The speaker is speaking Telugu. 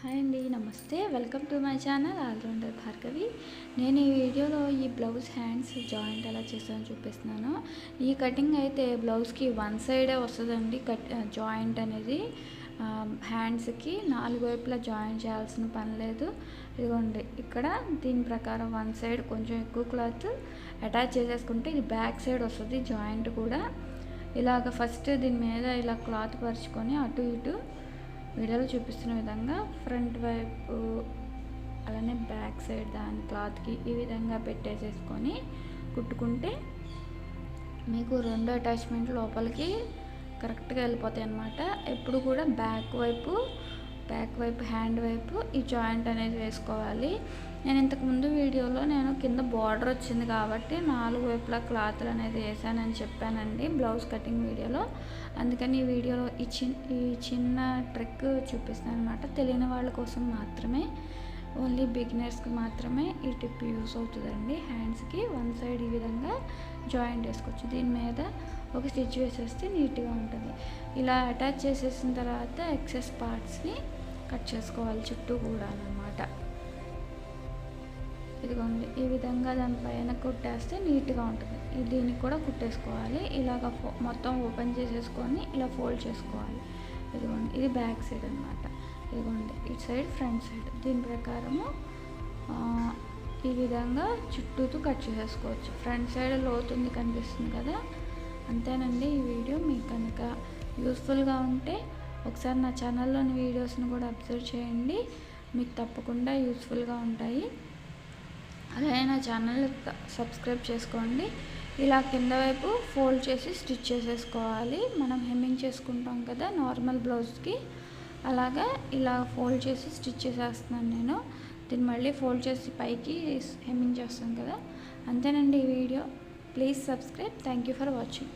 హాయ్ అండి నమస్తే. Welcome to my channel allrounder Bhargavi. నేను ఈ వీడియోలో ఈ బ్లౌజ్ హ్యాండ్స్ జాయింట్ ఎలా చేస్తానో చూపిస్తున్నాను. ఈ కటింగ్ అయితే బ్లౌజ్కి వన్ సైడే వస్తుందండి. కట్ జాయింట్ అనేది హ్యాండ్స్కి నాలుగు వైపులా జాయింట్ చేయాల్సిన పని లేదు. ఇదిగోండి ఇక్కడ దీని ప్రకారం వన్ సైడ్ కొంచెం ఎక్కువ క్లాత్ అటాచ్ చేసేసుకుంటే ఇది బ్యాక్ సైడ్ వస్తుంది జాయింట్ కూడా. ఇలాగ ఫస్ట్ దీని మీద ఇలా క్లాత్ పరుచుకొని అటు ఇటు వీడియోలో చూపిస్తున్న విధంగా ఫ్రంట్ వైపు అలానే బ్యాక్ సైడ్ దాని క్లాత్కి ఈ విధంగా పెట్టేసేసుకొని కుట్టుకుంటే మీకు రెండు అటాచ్మెంట్ లోపలికి కరెక్ట్గా వెళ్ళిపోతాయి అన్నమాట. ఎప్పుడు కూడా బ్యాక్ వైపు బ్యాక్ వైపు హ్యాండ్ వైపు ఈ జాయింట్ అనేది వేసుకోవాలి. నేను ఇంతకుముందు వీడియోలో నేను కింద బార్డర్ వచ్చింది కాబట్టి నాలుగు వైపులా క్లాత్లు అనేది వేసానని చెప్పానండి బ్లౌజ్ కటింగ్ వీడియోలో. అందుకని ఈ వీడియోలో ఈ చిన్న ఈ చిన్న ట్రిక్ చూపిస్తాను అనమాట తెలియని వాళ్ళ కోసం మాత్రమే ఓన్లీ బిగినర్స్కి మాత్రమే ఈ టిప్ యూస్ అవుతుందండి. హ్యాండ్స్కి వన్ సైడ్ ఈ విధంగా జాయింట్ వేసుకోవచ్చు. దీని మీద ఒక స్టిచ్ వేసేస్తే నీట్గా ఉంటుంది. ఇలా అటాచ్ చేసేసిన తర్వాత ఎక్సెస్ పార్ట్స్ని కట్ చేసుకోవాలి చుట్టూ కూడా అనమాట ఇదిగోండి ఈ విధంగా దానిపైన కుట్టేస్తే నీట్గా ఉంటుంది. దీనికి కూడా కుట్టేసుకోవాలి. ఇలాగ మొత్తం ఓపెన్ చేసేసుకొని ఇలా ఫోల్డ్ చేసుకోవాలి. ఇదిగోండి ఇది బ్యాక్ సైడ్ అనమాట ఇదిగోండి ఇటు సైడ్ ఫ్రంట్ సైడ్. దీని ప్రకారము ఈ విధంగా చుట్టూతో కట్ చేసేసుకోవచ్చు. ఫ్రంట్ సైడ్ లోతుంది కనిపిస్తుంది కదా? అంతేనండి ఈ వీడియో. మీకు కనుక యూస్ఫుల్గా ఉంటే ఒకసారి నా ఛానల్లోని వీడియోస్ని కూడా అబ్జర్వ్ చేయండి. మీకు తప్పకుండా యూస్ఫుల్గా ఉంటాయి. అలాగే నా ఛానల్ సబ్స్క్రైబ్ చేసుకోండి. ఇలా కింద వైపు ఫోల్డ్ చేసి స్టిచ్ చేసేసుకోవాలి. మనం హెమ్మింగ్ చేసుకుంటాం కదా నార్మల్ బ్లౌజ్కి. అలాగా ఇలా ఫోల్డ్ చేసి స్టిచ్ చేసేస్తున్నాను నేను. దీన్ని మళ్ళీ ఫోల్డ్ చేసి పైకి హెమ్మింగ్ చేస్తాను కదా. అంతేనండి ఈ video. Please subscribe. Thank you for watching.